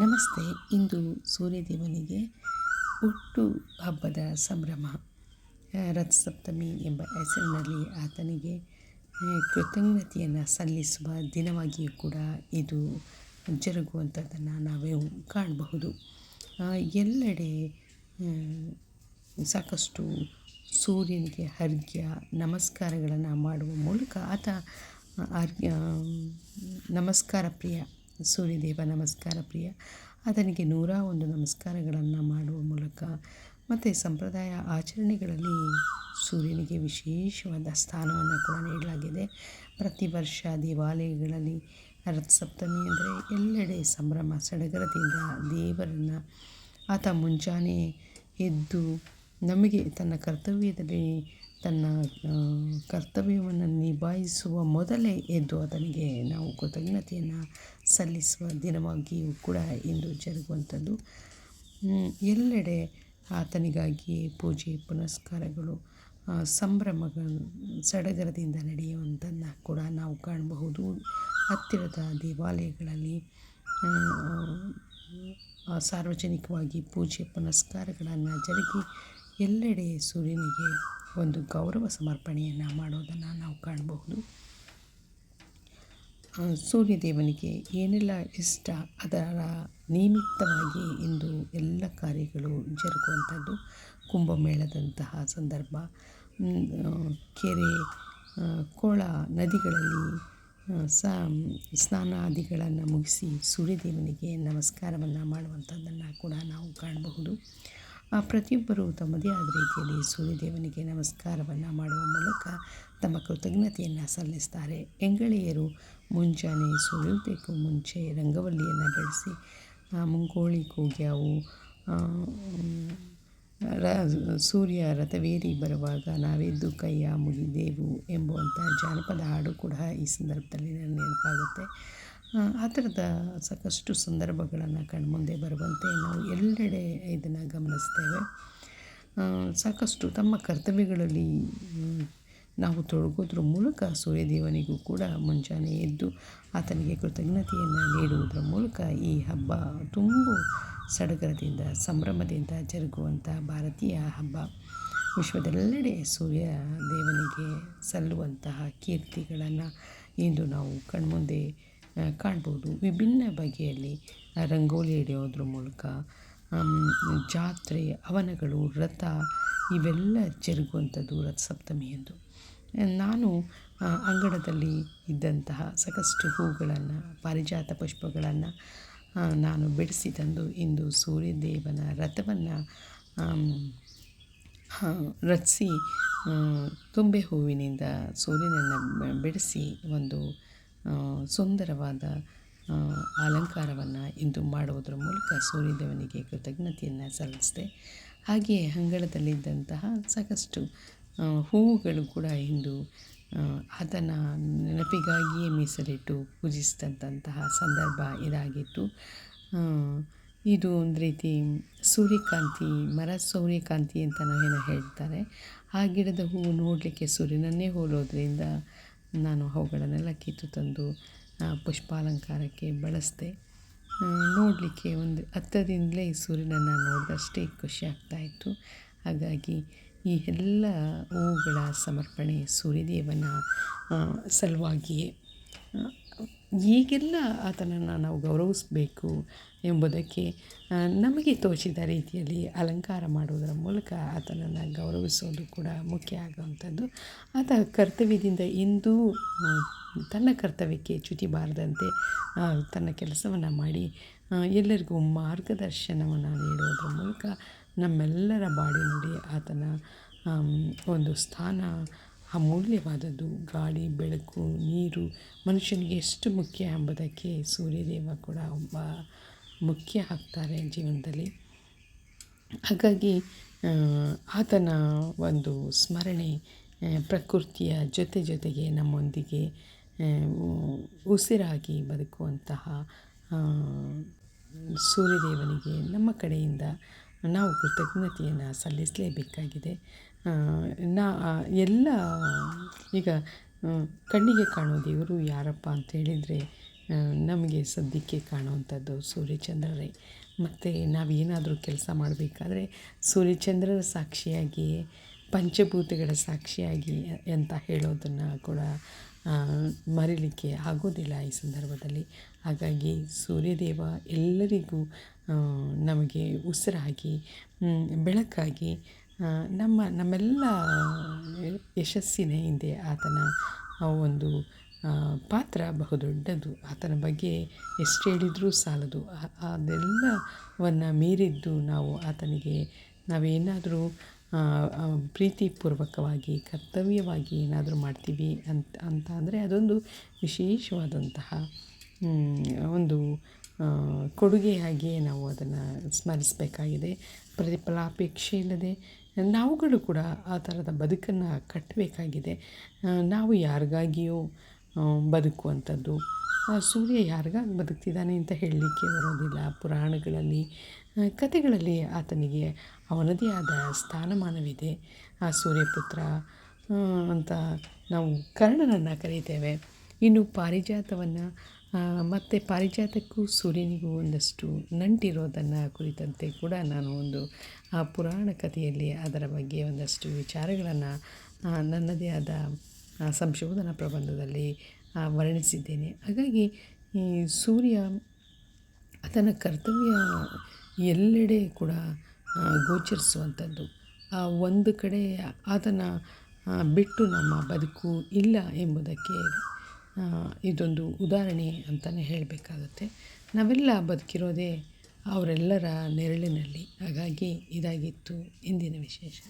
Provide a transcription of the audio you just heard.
ನಮಸ್ತೆ, ಇಂದು ಸೂರ್ಯದೇವನಿಗೆ ಹುಟ್ಟು ಹಬ್ಬದ ಸಂಭ್ರಮ. ರಥಸಪ್ತಮಿ ಎಂಬ ಹೆಸರಿನಲ್ಲಿ ಆತನಿಗೆ ಕೃತಜ್ಞತೆಯನ್ನು ಸಲ್ಲಿಸುವ ದಿನವಾಗಿಯೂ ಕೂಡ ಇದು ಜರುಗುವಂಥದ್ದನ್ನು ನಾವೇ ಕಾಣಬಹುದು. ಎಲ್ಲೆಡೆ ಸಾಕಷ್ಟು ಸೂರ್ಯನಿಗೆ ಅರ್ಘ್ಯ, ನಮಸ್ಕಾರಗಳನ್ನು ಮಾಡುವ ಮೂಲಕ ಆತ ಅರ್ಘ್ಯ ನಮಸ್ಕಾರ ಪ್ರಿಯ ಸೂರ್ಯದೇವ, ನಮಸ್ಕಾರ ಪ್ರಿಯ. ಆತನಿಗೆ ನೂರ ಒಂದು ನಮಸ್ಕಾರಗಳನ್ನು ಮಾಡುವ ಮೂಲಕ ಮತ್ತು ಸಂಪ್ರದಾಯ ಆಚರಣೆಗಳಲ್ಲಿ ಸೂರ್ಯನಿಗೆ ವಿಶೇಷವಾದ ಸ್ಥಾನವನ್ನು ಕೂಡ ನೀಡಲಾಗಿದೆ. ಪ್ರತಿ ವರ್ಷ ದೇವಾಲಯಗಳಲ್ಲಿ ರಥಸಪ್ತಮಿ ಅಂದರೆ ಎಲ್ಲೆಡೆ ಸಂಭ್ರಮ, ಸಡಗರದಿಂದ ದೇವರನ್ನು ಆತ ಮುಂಜಾನೆ ಎದ್ದು ನಮಗೆ ತನ್ನ ಕರ್ತವ್ಯದಲ್ಲಿ, ತನ್ನ ಕರ್ತವ್ಯವನ್ನು ನಿಭಾಯಿಸುವ ಮೊದಲೇ ಎದ್ದು ಅದನಿಗೆ ನಾವು ಕೃತಜ್ಞತೆಯನ್ನು ಸಲ್ಲಿಸುವ ದಿನವಾಗಿಯೂ ಕೂಡ ಇಂದು ಜರುಗುವಂಥದ್ದು. ಎಲ್ಲೆಡೆ ಆತನಿಗಾಗಿ ಪೂಜೆ, ಪುನಸ್ಕಾರಗಳು ಸಂಭ್ರಮಗಳು ಸಡಗರದಿಂದ ನಡೆಯುವಂಥದ್ದನ್ನ ಕೂಡ ನಾವು ಕಾಣಬಹುದು. ಹತ್ತಿರದ ದೇವಾಲಯಗಳಲ್ಲಿ ಸಾರ್ವಜನಿಕವಾಗಿ ಪೂಜೆ, ಪುನಸ್ಕಾರಗಳನ್ನು ಜರುಗಿ ಎಲ್ಲೆಡೆ ಸೂರ್ಯನಿಗೆ ಒಂದು ಗೌರವ ಸಮರ್ಪಣೆಯನ್ನು ಮಾಡೋದನ್ನು ನಾವು ಕಾಣಬಹುದು. ಸೂರ್ಯದೇವನಿಗೆ ಏನೆಲ್ಲ ಇಷ್ಟ, ಅದರ ನಿಮಿತ್ತವಾಗಿ ಇಂದು ಎಲ್ಲ ಕಾರ್ಯಗಳು ಜರುಗುವಂಥದ್ದು. ಕುಂಭಮೇಳದಂತಹ ಸಂದರ್ಭ ಕೆರೆ ಕೊಳ ನದಿಗಳಲ್ಲಿ ಸ್ನಾನಾದಿಗಳನ್ನು ಮುಗಿಸಿ ಸೂರ್ಯದೇವನಿಗೆ ನಮಸ್ಕಾರವನ್ನು ಮಾಡುವಂಥದ್ದನ್ನು ಕೂಡ ನಾವು ಕಾಣಬಹುದು. ಪ್ರತಿಯೊಬ್ಬರು ತಮ್ಮದೇ ಆದ ರೀತಿಯಲ್ಲಿ ಸೂರ್ಯದೇವನಿಗೆ ನಮಸ್ಕಾರವನ್ನು ಮಾಡುವ ಮೂಲಕ ತಮ್ಮ ಕೃತಜ್ಞತೆಯನ್ನು ಸಲ್ಲಿಸ್ತಾರೆ. ಎಂಗಳೆಯರು ಮುಂಜಾನೆ ಸೂರ್ಯೋದಯಕ್ಕೂ ಮುಂಚೆ ರಂಗವಲ್ಲಿಯನ್ನು ಬೆಳೆಸಿ ಮುಂಗೋಳಿ ಕೂಗ್ಯಾವು ರ, ಸೂರ್ಯ ರಥವೇರಿ ಬರುವಾಗ ನಾವೆದ್ದು ಕೈಯ ಮುಗಿದೇವು ಎಂಬುವಂಥ ಜಾನಪದ ಹಾಡು ಕೂಡ ಈ ಸಂದರ್ಭದಲ್ಲಿ ನೆನಪಾಗುತ್ತೆ. ಆ ಥರದ ಸಾಕಷ್ಟು ಸಂದರ್ಭಗಳನ್ನು ಕಣ್ಮುಂದೆ ಬರುವಂತೆ ನಾವು ಎಲ್ಲೆಡೆ ಇದನ್ನು ಗಮನಿಸ್ತೇವೆ. ಸಾಕಷ್ಟು ತಮ್ಮ ಕರ್ತವ್ಯಗಳಲ್ಲಿ ನಾವು ತೊಡಗೋದ್ರ ಮೂಲಕ ಸೂರ್ಯದೇವನಿಗೂ ಕೂಡ ಮುಂಜಾನೆ ಎದ್ದು ಆತನಿಗೆ ಕೃತಜ್ಞತೆಯನ್ನು ನೀಡುವುದರ ಮೂಲಕ ಈ ಹಬ್ಬ ತುಂಬ ಸಡಗರದಿಂದ, ಸಂಭ್ರಮದಿಂದ ಜರುಗುವಂಥ ಭಾರತೀಯ ಹಬ್ಬ. ವಿಶ್ವದೆಲ್ಲೆಡೆ ಸೂರ್ಯ ದೇವನಿಗೆ ಸಲ್ಲುವಂತಹ ಕೀರ್ತಿಗಳನ್ನು ಇಂದು ನಾವು ಕಣ್ಮುಂದೆ ಕಾಣ್ಬೋದು. ವಿಭಿನ್ನ ಬಗೆಯಲ್ಲಿ ರಂಗೋಲಿ ಹಿಡಿಯೋದ್ರ ಮೂಲಕ ಜಾತ್ರೆ, ಹವನಗಳು, ರಥ ಇವೆಲ್ಲ ಜರುಗುವಂಥದ್ದು ರಥಸಪ್ತಮಿಯಂದು ನಾನು ಅಂಗಳದಲ್ಲಿ ಇದ್ದಂತಹ ಸಾಕಷ್ಟು ಹೂಗಳನ್ನು, ಪಾರಿಜಾತ ಪುಷ್ಪಗಳನ್ನು ನಾನು ಬಿಡಿಸಿ ತಂದು ಇಂದು ಸೂರ್ಯದೇವನ ರಥವನ್ನು ರಚಿಸಿ ತುಂಬೆ ಹೂವಿನಿಂದ ಸೂರ್ಯನನ್ನು ಬಿಡಿಸಿ ಒಂದು ಸುಂದರವಾದ ಅಲಂಕಾರವನ್ನು ಇಂದು ಮಾಡುವುದರ ಮೂಲಕ ಸೂರ್ಯದೇವನಿಗೆ ಕೃತಜ್ಞತೆಯನ್ನು ಸಲ್ಲಿಸಿದೆ. ಹಾಗೆಯೇ ಅಂಗಳದಲ್ಲಿದ್ದಂತಹ ಸಾಕಷ್ಟು ಹೂವುಗಳು ಕೂಡ ಇಂದು ಆತನ ನೆನಪಿಗಾಗಿಯೇ ಮೀಸಲಿಟ್ಟು ಪೂಜಿಸಿದಂತಹ ಸಂದರ್ಭ ಇದಾಗಿತ್ತು. ಇದು ಒಂದು ರೀತಿ ಸೂರ್ಯಕಾಂತಿ, ಮರ ಸೂರ್ಯಕಾಂತಿ ಅಂತ ನಾವೇನೋ ಹೇಳ್ತಾರೆ. ಆ ಗಿಡದ ಹೂವು ನೋಡಲಿಕ್ಕೆ ಸೂರ್ಯನನ್ನೇ ಹೋಲೋದ್ರಿಂದ ನಾನು ಅವುಗಳನ್ನೆಲ್ಲ ಕಿತ್ತು ತಂದು ಪುಷ್ಪಾಲಂಕಾರಕ್ಕೆ ಬಳಸಿದೆ. ನೋಡಲಿಕ್ಕೆ ಒಂದು ಹತ್ತದಿಂದಲೇ ಸೂರ್ಯನನ್ನು ನೋಡಿದಷ್ಟೇ ಖುಷಿ ಆಗ್ತಾಯಿತ್ತು ಹಾಗಾಗಿ ಈ ಎಲ್ಲ ಹೂವುಗಳ ಸಮರ್ಪಣೆ ಸೂರ್ಯದೇವನ ಸಲುವಾಗಿಯೇ. ಹೀಗೆಲ್ಲ ಆತನನ್ನು ನಾವು ಗೌರವಿಸಬೇಕು ಎಂಬುದಕ್ಕೆ ನಮಗೆ ತೋಚಿದ ರೀತಿಯಲ್ಲಿ ಅಲಂಕಾರ ಮಾಡುವುದರ ಮೂಲಕ ಆತನನ್ನು ಗೌರವಿಸೋದು ಕೂಡ ಮುಖ್ಯ ಆಗುವಂಥದ್ದು. ಆತ ಕರ್ತವ್ಯದಿಂದ ಎಂದೂ ತನ್ನ ಕರ್ತವ್ಯಕ್ಕೆ ಚ್ಯುತಿ ಬಾರದಂತೆ ತನ್ನ ಕೆಲಸವನ್ನು ಮಾಡಿ ಎಲ್ಲರಿಗೂ ಮಾರ್ಗದರ್ಶನವನ್ನು ನೀಡುವುದರ ಮೂಲಕ ನಮ್ಮೆಲ್ಲರ ಬಾಳಿನಲ್ಲಿ ಆತನ ಒಂದು ಸ್ಥಾನ ಅಮೂಲ್ಯವಾದದ್ದು ಗಾಳಿ, ಬೆಳಕು, ನೀರು, ಮನುಷ್ಯನಿಗೆ ಎಷ್ಟು ಮುಖ್ಯ ಎಂಬುದಕ್ಕೆ ಸೂರ್ಯದೇವ ಕೂಡ ಒಬ್ಬ ಮುಖ್ಯ ಆಗ್ತಾರೆ ಜೀವನದಲ್ಲಿ. ಹಾಗಾಗಿ ಆತನ ಒಂದು ಸ್ಮರಣೆ ಪ್ರಕೃತಿಯ ಜೊತೆ ಜೊತೆಗೆ ನಮ್ಮೊಂದಿಗೆ ಉಸಿರಾಗಿ ಬದುಕುವಂತಹ ಸೂರ್ಯದೇವನಿಗೆ ನಮ್ಮ ಕಡೆಯಿಂದ ನಾವು ಕೃತಜ್ಞತೆಯನ್ನು ಸಲ್ಲಿಸಲೇಬೇಕಾಗಿದೆ. ನಾ ಎಲ್ಲ, ಈಗ ಕಣ್ಣಿಗೆ ಕಾಣೋ ದೇವರು ಯಾರಪ್ಪ ಅಂತ ಹೇಳಿದರೆ ನಮಗೆ ಸದ್ಯಕ್ಕೆ ಕಾಣುವಂಥದ್ದು ಸೂರ್ಯಚಂದ್ರರೇ. ಮತ್ತು ನಾವೇನಾದರೂ ಕೆಲಸ ಮಾಡಬೇಕಾದ್ರೆ ಸೂರ್ಯಚಂದ್ರರ ಸಾಕ್ಷಿಯಾಗಿ, ಪಂಚಭೂತಗಳ ಸಾಕ್ಷಿಯಾಗಿ ಅಂತ ಹೇಳೋದನ್ನು ಕೂಡ ಮರೀಲಿಕ್ಕೆ ಆಗೋದಿಲ್ಲ ಈ ಸಂದರ್ಭದಲ್ಲಿ. ಹಾಗಾಗಿ ಸೂರ್ಯದೇವ ಎಲ್ಲರಿಗೂ ನಮಗೆ ಉಸಿರಾಗಿ ಬೆಳಕಾಗಿ ನಮ್ಮ, ನಮ್ಮೆಲ್ಲ ಯಶಸ್ಸಿನ ಹಿಂದೆ ಆತನ ಒಂದು ಪಾತ್ರ ಬಹುದೊಡ್ಡದು. ಆತನ ಬಗ್ಗೆ ಎಷ್ಟು ಹೇಳಿದರೂ ಸಾಲದು. ಅದೆಲ್ಲವನ್ನು ಮೀರಿದ್ದು ನಾವು ಆತನಿಗೆ, ನಾವೇನಾದರೂ ಪ್ರೀತಿಪೂರ್ವಕವಾಗಿ, ಕರ್ತವ್ಯವಾಗಿ ಏನಾದರೂ ಮಾಡ್ತೀವಿ ಅಂತ ಅಂತ ಅಂದರೆ ಅದೊಂದು ವಿಶೇಷವಾದಂತಹ ಒಂದು ಕೊಡುಗೆಯಾಗಿಯೇ ನಾವು ಅದನ್ನು ಸ್ಮರಿಸಬೇಕಾಗಿದೆ. ಪ್ರತಿಫಲಾಪೇಕ್ಷೆ ಇಲ್ಲದೆ ನಾವುಗಳು ಕೂಡ ಆ ಥರದ ಬದುಕನ್ನು ಕಟ್ಟಬೇಕಾಗಿದೆ. ನಾವು ಯಾರಿಗಾಗಿಯೂ ಬದುಕುವಂಥದ್ದು ಸೂರ್ಯ ಯಾರಿಗಾಗಿ ಬದುಕ್ತಿದ್ದಾನೆ ಅಂತ ಹೇಳಲಿಕ್ಕೆ ಬರೋದಿಲ್ಲ. ಪುರಾಣಗಳಲ್ಲಿ ಕತೆಗಳಲ್ಲಿ ಆತನಿಗೆ ಅವನದೇ ಆದ ಸ್ಥಾನಮಾನವಿದೆ. ಆ ಸೂರ್ಯಪುತ್ರ ಅಂತ ನಾವು ಕರ್ಣನನ್ನು ಕರೀತೇವೆ. ಇನ್ನು ಪಾರಿಜಾತವನ್ನು ಮತ್ತು ಪಾರಿಜಾತಕ್ಕೂ ಸೂರ್ಯನಿಗೂ ಒಂದಷ್ಟು ನಂಟಿರೋದನ್ನು ಕುರಿತಂತೆ ಕೂಡ ನಾನು ಒಂದು, ಆ, ಪುರಾಣ ಕಥೆಯಲ್ಲಿ ಅದರ ಬಗ್ಗೆ ಒಂದಷ್ಟು ವಿಚಾರಗಳನ್ನು ನನ್ನದೇ ಆದ ಸಂಶೋಧನಾ ಪ್ರಬಂಧದಲ್ಲಿ ವರ್ಣಿಸಿದ್ದೇನೆ. ಹಾಗಾಗಿ ಈ ಸೂರ್ಯ ಆತನ ಕರ್ತವ್ಯ ಎಲ್ಲೆಡೆ ಕೂಡ ಗೋಚರಿಸುವಂಥದ್ದು. ಆ, ಒಂದು ಕಡೆ ಆತನ ಬಿಟ್ಟು ನಮ್ಮ ಬದುಕು ಇಲ್ಲ ಎಂಬುದಕ್ಕೆ ಇದೊಂದು ಉದಾಹರಣೆ ಅಂತಲೇ ಹೇಳಬೇಕಾಗತ್ತೆ. ನಾವೆಲ್ಲ ಬದುಕಿರೋದೇ ಅವರೆಲ್ಲರ ನೆರಳಿನಲ್ಲಿ. ಹಾಗಾಗಿ ಇದಾಗಿತ್ತು ಇಂದಿನ ವಿಶೇಷ.